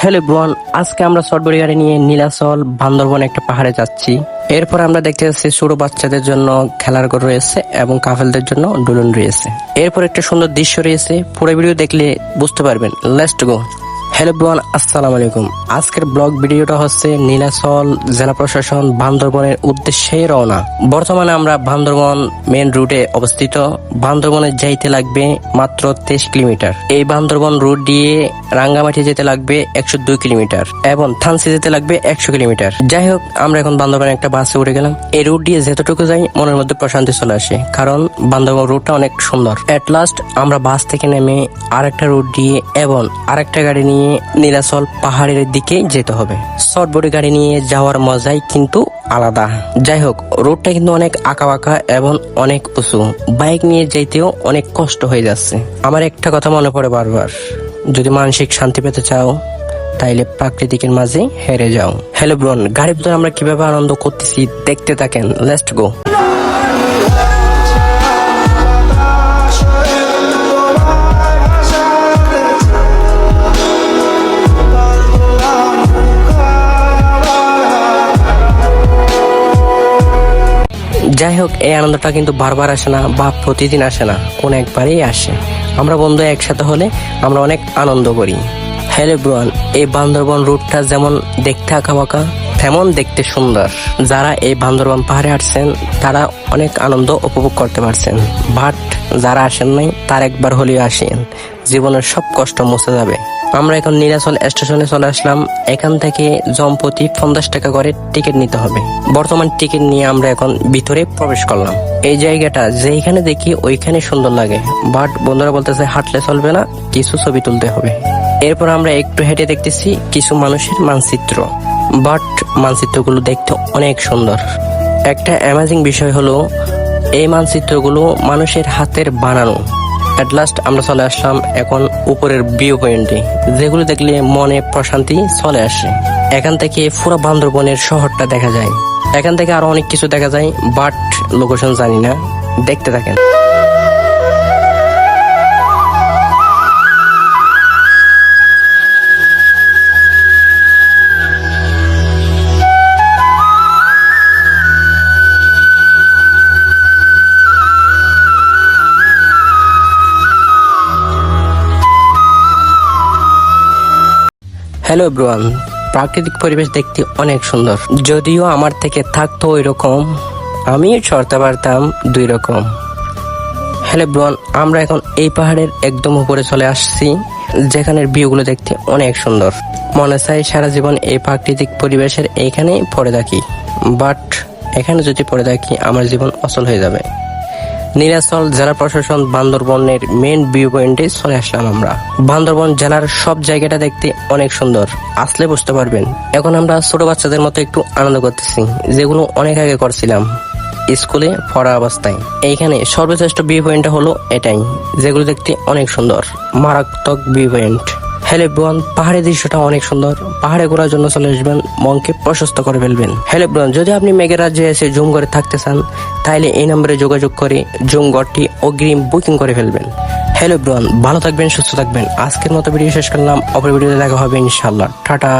Hello বোন আজকে আমরা শর্টবড়ি গাড়ি নিয়ে নীলাচল বান্দরবন একটা পাহাড়ে যাচ্ছি। এরপর আমরা দেখতে যাচ্ছি ছোট বাচ্চাদের জন্য খেলার ঘর রয়েছে এবং কাফেলদের জন্য ডুলুন রয়েছে। এরপর একটা সুন্দর দৃশ্য রয়েছে, পুরো ভিডিও দেখলে বুঝতে পারবেন। লেস্ট গো হ্যালো ব্রন আসসালামু আলাইকুম। আজকের ব্লগ ভিডিওটা হচ্ছে নীলাচল জেলা প্রশাসন বান্দরবনের উদ্দেশ্যে রওনা। বর্তমানে আমরা বান্দরবন মেন রুটে অবস্থিত। বান্দরবনে যাইতে লাগবে মাত্র তেইশ কিলোমিটার। এই বান্দরবন রুট দিয়ে রাঙ্গামাটি যেতে লাগবে একশো দুই কিলোমিটার এবং থানসি যেতে লাগবে একশো কিলোমিটার। যাই হোক, আমরা এখন বান্দরবনে একটা বাসে উঠে গেলাম। এই রুট দিয়ে যতটুকু যাই, মনের মধ্যে প্রশান্তি চলে আসে, কারণ বান্দরবন রুটটা অনেক সুন্দর। এট লাস্ট আমরা বাস থেকে নেমে আরেকটা রুট দিয়ে এবং আরেকটা গাড়ি নিয়ে নীলাচল পাহাড়ের দিকে যেতে হবে। শর্টবোর্ডে গাড়ি নিয়ে যাওয়ার মজাই কিন্তু আলাদা। যাই হোক, রোডটা কিন্তু অনেক আঁকা বাঁকা এবং অনেক উঁচু। বাইক নিয়ে যেতেও অনেক কষ্ট হয়ে যাচ্ছে। আমার একটা কথা মনে পড়ে বারবার। যদি মানসিক শান্তি পেতে চাও, তাইলে প্রাকৃতিকের মাঝে হেরে যাও। হ্যালো ব্রন, গাড়ির ভিতরে আমরা কীভাবে আনন্দ করতেছি দেখতে থাকেন। লেস্ট গো যাই হোক এই আনন্দটা কিন্তু বারবার আসে না বা প্রতিদিন আসে না, কোন একবারেই আসে। আমরা বন্ধু একসাথে হলে আমরা অনেক আনন্দ করি। হ্যালো ব্রুয়ান এই বান্দরবন রুটটা যেমন দেখতে আঁকা বাঁকা তেমন দেখতে সুন্দর। যারা এই বান্দরবন পাহাড়ে আসছেন, তারা অনেক আনন্দ উপভোগ করতে পারছেন। বাট যারা আসেন নাই, তার একবার হলেও আসেন। জীবনের সব কষ্ট মুছে যাবে। আমরা এখন নীলাচল স্টেশনে চলে আসলাম। এখান থেকে জমপতি পঞ্চাশ টাকা করে টিকিট নিতে হবে। বর্তমান টিকিট নিয়ে আমরা এখন ভিতরে প্রবেশ করলাম। এই জায়গাটা যেখানে দেখি, ওইখানে সুন্দর লাগে। বাট বন্ধুরা বলতেছে, হাঁটলে চলবে না, কিছু ছবি তুলতে হবে। এরপর আমরা একটু হেঁটে দেখতেছি কিছু মানুষের মানচিত্র। বাট মানচিত্রগুলো দেখতে অনেক সুন্দর। একটা অ্যামাজিং বিষয় হলো, এই মানচিত্রগুলো মানুষের হাতের বানানো। অ্যাট লাস্ট আমরা চলে আসলাম এখন উপরের ভিউ পয়েন্টে যেগুলো দেখলে মনে প্রশান্তি চলে আসে। এখান থেকে পুরো বান্দরবনের শহরটা দেখা যায়। এখান থেকে আরও অনেক কিছু দেখা যায় বাট লোকেশন জানি না। দেখতে থাকেন। হ্যালো ব্রুয়ান প্রাকৃতিক পরিবেশ দেখতে অনেক সুন্দর। যদিও আমার থেকে থাকতো ওই রকম আমি চড়তে পারতাম দুই রকম হ্যালো ব্রুয়ান আমরা এখন এই পাহাড়ের একদম উপরে চলে আসছি, যেখানের ভিউগুলো দেখতে অনেক সুন্দর। মনে চাই সারা জীবন এই প্রাকৃতিক পরিবেশের এইখানেই পড়ে থাকি। বাট এখানে যদি পড়ে থাকি, আমার জীবন অচল হয়ে যাবে। নীলাচল জেলা প্রশাসন বান্দরবনের মেন ভিউ পয়েন্টে চলে আসলাম আমরা। বান্দরবন জেলার সব জায়গাটা দেখতে অনেক সুন্দর। আসলে বুঝতে পারবেন, এখন আমরা ছোট বাচ্চাদের মতো একটু আনন্দ করতেছি, যেগুলো অনেক আগে করছিলাম স্কুলে পড়া অবস্থায়। এইখানে সর্বশ্রেষ্ঠ ভিউ পয়েন্টটা হলো এটাই, যেগুলো দেখতে অনেক সুন্দর, মারাত্মক ভিউ পয়েন্ট হ্যালো পাহাড়ের দৃশ্যটা অনেক সুন্দর। পাহাড়ে ঘোরার জন্য চলে আসবেন, মনকে প্রশস্ত করে ফেলবেন। হ্যালো যদি আপনি মেঘের রাজ্যে এসে জুম করে থাকতে চান তাহলে এই নম্বরে যোগাযোগ করে জুম ঘরটি অগ্রিম বুকিং করে ফেলবেন। হ্যালো ব্রন ভালো থাকবেন, সুস্থ থাকবেন। আজকের মতো ভিডিও শেষ করলাম। অপর ভিডিওতে দেখা হবে ইনশাল্লাহ টাটা।